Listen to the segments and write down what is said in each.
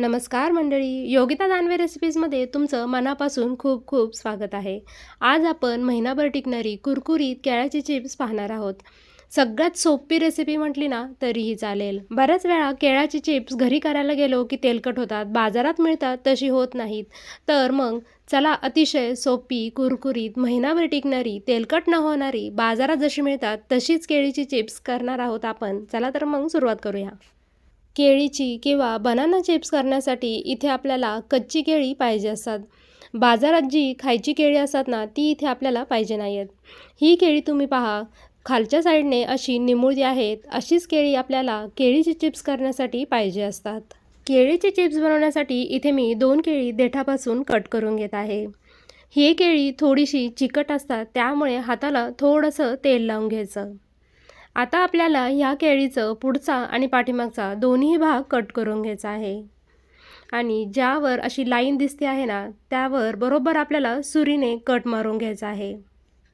नमस्कार मंडळी योगिता दानवे रेसिपीजमध्ये तुमचं मनापासून खूप खूप स्वागत आहे. आज आपण महिनाभर टिकणारी कुरकुरीत केळ्याची चिप्स पाहणार आहोत. सगळ्यात सोपी रेसिपी म्हटली ना तरीही चालेल. बऱ्याच वेळा केळ्याची चिप्स घरी करायला गेलो की तेलकट होतात बाजारात मिळतात तशी होत नाहीत. तर मग चला अतिशय सोपी कुरकुरीत महिनाभर टिकणारी तेलकट न होणारी बाजारात जशी मिळतात तशीच केळीची चिप्स करणार आहोत आपण. चला तर मग सुरुवात करूया. केळीची किंवा बनाना चिप्स करण्यासाठी इथे आपल्याला कच्ची केळी पाहिजे असतात. बाजारात जी खायची केळी असतात ना ती इथे आपल्याला पाहिजे नाही आहेत ही केळी तुम्ही पहा खालच्या साईडने अशी निमुळी आहेत अशीच केळी आपल्याला केळीची चिप्स करण्यासाठी पाहिजे असतात. केळीचे चिप्स बनवण्यासाठी इथे मी दोन केळी देठापासून कट करून घेत आहे. ही केळी थोडीशी चिकट असतात त्यामुळे हाताला थोडंसं तेल लावून घ्यायचं. आता आपल्याला ह्या केळीचं पुढचा आणि पाठीमागचा दोन्ही भाग कट करून घ्यायचा आहे. आणि ज्यावर अशी लाईन दिसते आहे ना त्यावर बरोबर आपल्याला सुरीने कट मारून घ्यायचा आहे.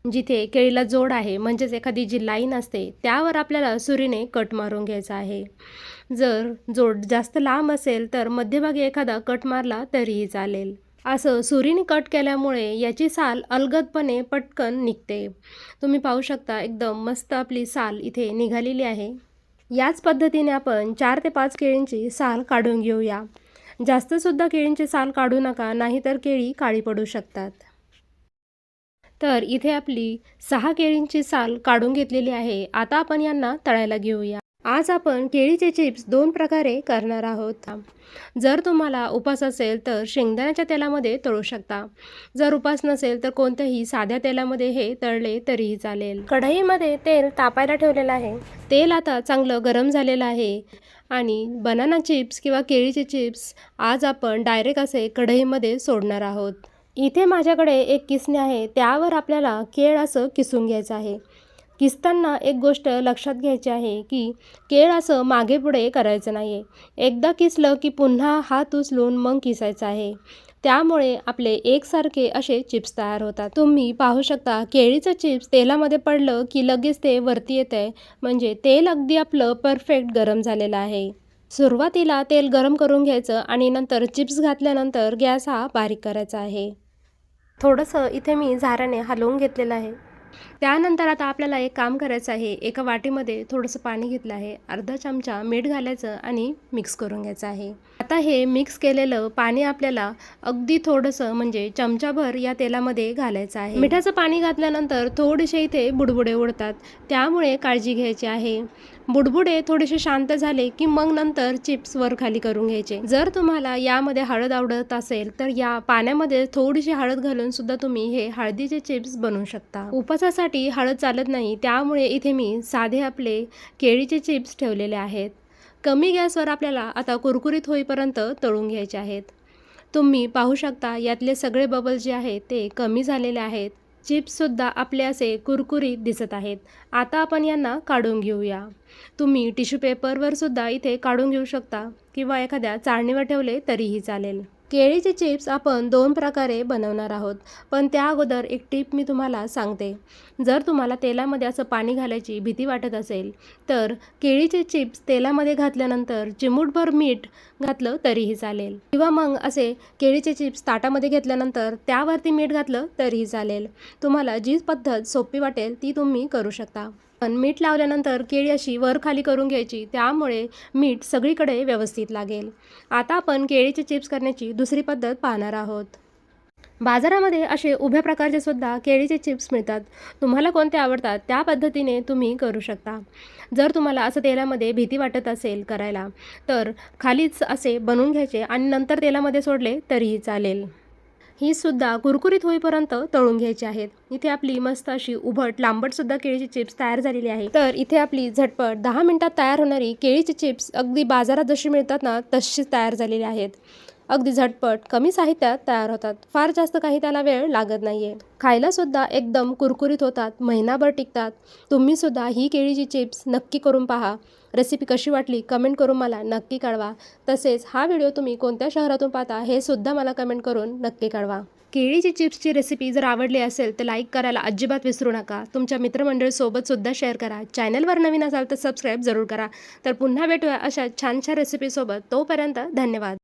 जिथे केळीला जोड आहे म्हणजेच एखादी जी लाईन असते त्यावर आपल्याला सुरीने कट मारून घ्यायचा आहे. जर जोड जास्त लांब असेल तर मध्यभागी एखादा कट मारला तरीही चालेल. असं सुरीने कट केल्यामुळे याची साल अलगदपणे पटकन निघते. तुम्ही पाहू शकता एकदम मस्त आपली साल इथे निघालेली आहे. याच पद्धतीने आपण चार ते पाच केळींची साल काढून घेऊया. जास्तसुद्धा केळींची साल काढू नका नाहीतर केळी काळी पडू शकतात. तर इथे आपली सहा केळींची साल काढून घेतलेली आहे. आता आपण यांना तळायला घेऊया. आज आपण केळीचे चिप्स दोन प्रकारे करणार आहोत. जर तुम्हाला उपास असेल तर शेंगदाण्याच्या तेलामध्ये तळू शकता. जर उपास नसेल तर कोणत्याही साध्या तेलामध्ये हे तळले तरीही चालेल. कढईमध्ये तेल तापायला ठेवलेलं आहे. तेल आता चांगलं गरम झालेलं आहे. आणि बनाना चिप्स किंवा केळीचे चिप्स आज आपण डायरेक्ट असे कढईमध्ये सोडणार आहोत. इथे माझ्याकडे एक किसणे आहे. त्यावर आपल्याला केळ असं किसून घ्यायचं आहे. किसताना एक गोष्ट लक्षात घ्यायची आहे की केळ असं मागे पुढे करायचं नाही आहे एकदा किसलं की पुन्हा हात उचलून मग किसायचं आहे. त्यामुळे आपले एकसारखे असे चिप्स तयार होतात. तुम्ही पाहू शकता केळीचं चिप्स तेलामध्ये पडलं की लगेच ते वरती येतं आहे म्हणजे तेल अगदी आपलं परफेक्ट गरम झालेलं आहे. सुरुवातीला तेल गरम करून घ्यायचं आणि नंतर चिप्स घातल्यानंतर गॅस हा बारीक करायचा आहे. थोडंसं इथे मी झाऱ्याने हलवून घेतलेलं आहे. त्यानंतर आता आपल्याला एक काम करायचं आहे. एका वाटीमध्ये थोडंसं पाणी घेतलं आहे. अर्धा चमचा मीठ घालायचं आणि मिक्स करून घ्यायचं आहे. आता हे मिक्स केलेलं पाणी आपल्याला अगदी थोडंसं म्हणजे चमचाभर या तेलामध्ये घालायचं आहे. मिठाचं पाणी घातल्यानंतर थोडेसे इथे बुडबुडे उडतात. त्यामुळे काळजी घ्यायची आहे. बुडबुडे थोडेसे शांत झाले की मग नंतर चिप्स वर खाली करून घ्यायचे. जर तुम्हाला यामध्ये हळद आवडत असेल तर या पाण्यामध्ये थोडीशी हळद घालून सुद्धा तुम्ही हे हळदीचे चिप्स बनवू शकता. उपासासाठी हळद चालत नाही त्यामुळे इथे मी साधे आपले केळीचे चिप्स ठेवलेले आहेत. कमी गॅसवर आपल्याला आता कुरकुरीत होईपर्यंत तळून घ्यायचे आहेत. तुम्ही पाहू शकता यातले सगळे बबल्स जे आहेत ते कमी झालेले आहेत. चिप्ससुद्धा आपले असे कुरकुरीत दिसत आहेत. आता आपण यांना काढून घेऊया. तुम्ही टिश्यू पेपरवर सुद्धा इथे काढून घेऊ शकता किंवा एखाद्या चाळणीवर ठेवले तरीही चालेल. केळीचे चिप्स आपण दोन प्रकारे बनवणार आहोत. पण त्या अगोदर एक टीप मी तुम्हाला सांगते. जर तुम्हाला तेलामध्ये असं पाणी घालायची भीती वाटत असेल तर केळीचे चिप्स तेलामध्ये घातल्यानंतर चिमूटभर मीठ घातलं तरीही चालेल. किंवा मग असे केळीचे चिप्स ताटामध्ये घेतल्यानंतर त्यावरती मीठ घातलं तरीही चालेल. तुम्हाला जी पद्धत सोपी वाटेल ती तुम्ही करू शकता. मीठ लावल्यानंतर केळी अशी वर खाली करून घ्यायची त्यामुळे मीठ सगळीकडे व्यवस्थित लागेल. आता आपण केळीचे चिप्स करण्याची दुसरी पद्धत पाहणार आहोत. बाजारामध्ये असे उभ्या प्रकारचे सुद्धा केळीचे चिप्स मिळतात. तुम्हाला कोणते आवडतात त्या पद्धतीने तुम्ही करू शकता. जर तुम्हाला असं तेलामध्ये भीती वाटत असेल करायला तर खालीच असे बनवून घ्यायचे आणि नंतर तेलामध्ये सोडले तरीही चालेल. ही सुद्धा कुरकुरीत होईपर्यंत तळून घ्यायची आहेत. इथे आपली मस्त अशी उभट लांबटसुद्धा केळीची चिप्स तयार झालेली आहे. तर इथे आपली झटपट दहा मिनिटात तयार होणारी केळीची चिप्स अगदी बाजारात जशी मिळतात ना तशीच तयार झालेली आहेत. अगदी झटपट कमी साहित्यात तयार होतात. फार जास्त काही त्याला वेळ लागत नाही आहे खायलासुद्धा एकदम कुरकुरीत होतात महिनाभर टिकतात. तुम्ही सुद्धा ही केळीची चिप्स नक्की करून पहा. रेसिपी कशी वाटली कमेंट करून मला नक्की कळवा. तसेच हा व्हिडिओ तुम्ही कोणत्या शहरातून पाहता हे सुद्धा मला कमेंट करून नक्की कळवा. केळीची चिप्सची रेसिपी जर आवडली असेल तर लाईक करायला अजिबात विसरू नका. तुमच्या मित्रमंडळीसोबत सुद्धा शेअर करा. चॅनलवर नवीन असाल तर सबस्क्राईब जरूर करा. तर पुन्हा भेटूया अशा छान छान रेसिपीसोबत तोपर्यंत धन्यवाद.